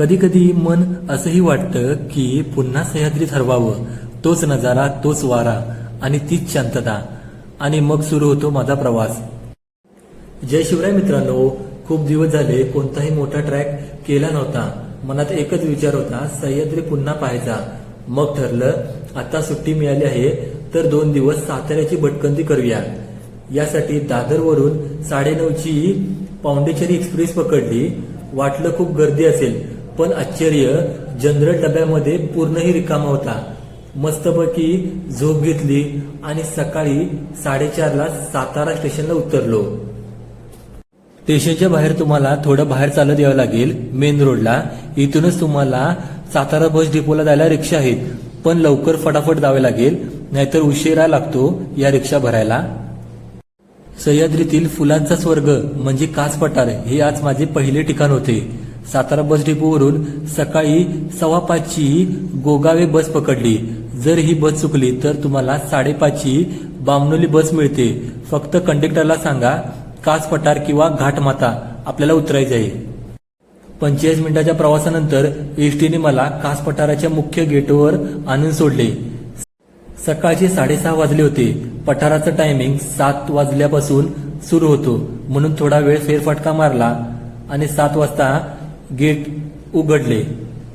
कधी कधी मन असंही वाटतं की पुन्हा सह्याद्री ठरवावं. तोच नजारा तोच वारा आणि तीच शांतता. आणि मग सुरू होतो माझा प्रवास. जय शिवराय मित्रांनो खूप दिवस झाले कोणताही मोठा ट्रॅक केला नव्हता. मनात एकच विचार होता सह्याद्री पुन्हा पाहायचा. मग ठरलं आता सुट्टी मिळाली आहे तर दोन दिवस साताऱ्याची भटकंती करूया. यासाठी दादरवरून साडेनऊची पाउंडेचेरी एक्सप्रेस पकडली. वाटलं खूप गर्दी असेल पण आश्चर्य जनरल डब्यामध्ये पूर्णही रिकामा होता. मस्तपैकी झोप घेतली आणि सकाळी साडेचारला सातारा स्टेशनला उतरलो. स्टेशनच्या बाहेर तुम्हाला थोडं बाहेर चालत यावं लागेल मेन रोडला. इथूनच तुम्हाला सातारा बस डिपोला जायला रिक्षा आहेत पण लवकर फटाफट जावे लागेल नाहीतर उशिरा लागतो या रिक्षा भरायला. सह्याद्रीतील फुलांचा स्वर्ग म्हणजे कास पठार हे आज माझे पहिले ठिकाण होते. सातारा बस डिपोवरून सकाळी सव्वा पाचची गोगावे बस पकडली. जर ही बस चुकली तर तुम्हाला साडेपाचची बामनोली बस मिळते. फक्त कंडक्टरला सांगा कास पठार किंवा घाटमाता आपल्याला उतरायचं आहे. पंचेचाळीस मिनिटाच्या प्रवासानंतर एसटीने मला कास पठाराच्या मुख्य गेटवर आणून सोडले. सकाळचे साडेसहा वाजले होते. पठाराचं टायमिंग सात वाजल्यापासून सुरू होतो. म्हणून थोडा वेळ फेरफटका मारला आणि सात वाजता गेट उघडले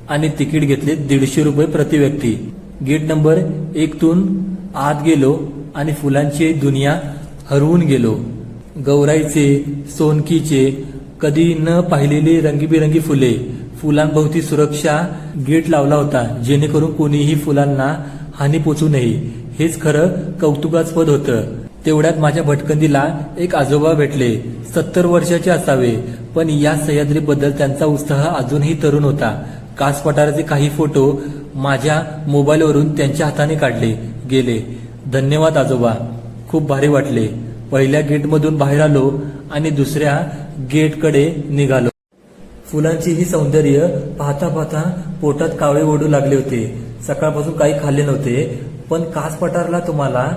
आणि तिकीट घेतले दीडशे रुपये प्रति व्यक्ती. गेट नंबर एकतून आत गेलो आणि फुलांची दुनिया हरवून गेलो. गौराईचे सोनकीचे कधी न पाहिलेली रंगीबिरंगी फुले फुलांभोवती सुरक्षा गेट लावला होता जेणेकरून कोणीही फुलांना हानी पोचू नये. हेच खरं कौतुकास्पद होतं. तेवढ्यात माझ्या भटकंदीला एक आजोबा भेटले. सत्तर वर्षाचे असावे. पण या सह्याद्रीबद्दल त्यांचा उत्साह अजूनही तरुण होता. कास पठाराचे काही फोटो माझ्या मोबाईलवरून त्यांच्या हाताने काढले गेले. धन्यवाद आजोबा. खूप भारी वाटले. पहिल्या गेटमधून बाहेर आलो आणि दुसऱ्या गेटकडे निघालो. फुलांची ही सौंदर्य पाहता पाहता पोटात कावळे ओढू लागले होते. सकाळपासून काही खाल्ले नव्हते पण कास पठारला तुम्हाला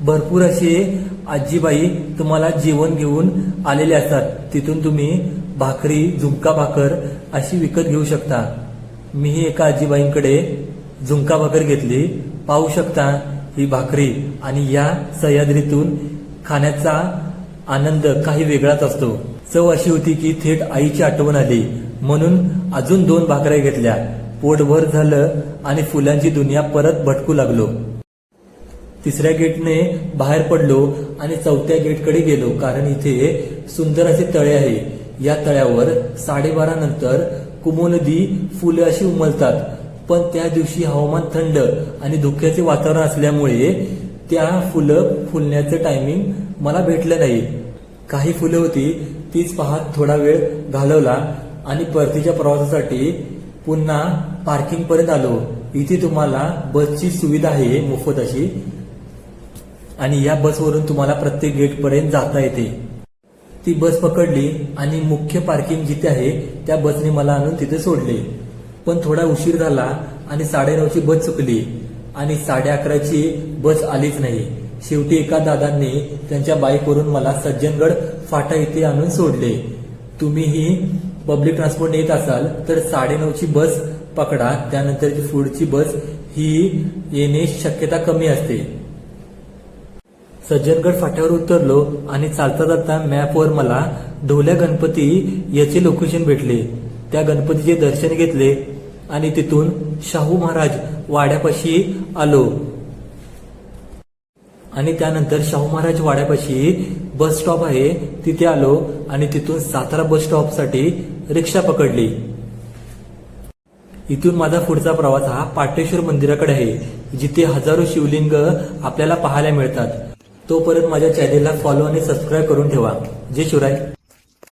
भरपूर असे आजीबाई तुम्हाला जेवण घेऊन आलेले असतात. तिथून तुम्ही भाकरी झुमका भाकर अशी विकत घेऊ शकता. मीही एका आजीबाईंकडे झुमका भाकर घेतली. पाहू शकता ही भाकरी आणि या सह्याद्रीतून खाण्याचा आनंद काही वेगळाच असतो. चव अशी होती की थेट आईची आठवण आली. म्हणून अजून दोन भाकऱ्या घेतल्या. पोटभर झालं आणि फुलांची दुनिया परत भटकू लागलो. तिसऱ्या गेटने बाहेर पडलो आणि चौथ्या गेटकडे गेलो. कारण इथे सुंदर असे तळे आहे. या तळ्यावर साडेबारा नंतर कुमो नदी फुले अशी उमलतात. पण त्या दिवशी हवामान थंड आणि धुक्याचे वातावरण असल्यामुळे त्या फुलं फुलण्याचं टायमिंग मला भेटलं नाही. काही फुलं होती तीच पाहत थोडा वेळ घालवला आणि परतीच्या प्रवासासाठी पुन्हा पार्किंग पर्यंत आलो. इथे तुम्हाला बसची सुविधा आहे मोफत अशी. आणि या बसवरून तुम्हाला प्रत्येक गेट पर्यंत जाता येते. ती बस पकडली आणि मुख्य पार्किंग जिथे आहे त्या बसने मला आणून तिथे सोडले. पण थोडा उशीर झाला आणि साडेनऊची बस चुकली आणि साडे अकराची बस आलीच नाही. शेवटी एका दादांनी त्यांच्या बाईकवरून मला सज्जनगड फाटा इथे आणून सोडले. तुम्हीही पब्लिक ट्रान्सपोर्ट येत असाल तर साडेनऊची बस पकडा त्यानंतरची पुढची बस ही येणे शक्यता कमी असते. सज्जनगड फाट्यावर उतरलो आणि चालता चालता मॅपवर मला ढोल्या गणपती याचे लोकेशन भेटले. त्या गणपतीचे दर्शन घेतले आणि तिथून शाहू महाराज वाड्यापाशी आलो. आणि त्यानंतर शाहू महाराज वाड्यापाशी बस स्टॉप आहे तिथे आलो आणि तिथून सातारा बस स्टॉपसाठी रिक्षा पकडली. इथून माझा पुढचा प्रवास हा पाटेश्वर मंदिराकडे आहे जिथे हजारो शिवलिंग आपल्याला पाहायला मिळतात. तोपर्यंत माझ्या चॅनेलला फॉलो आणि सबस्क्राईब करून ठेवा. जय शिवराय.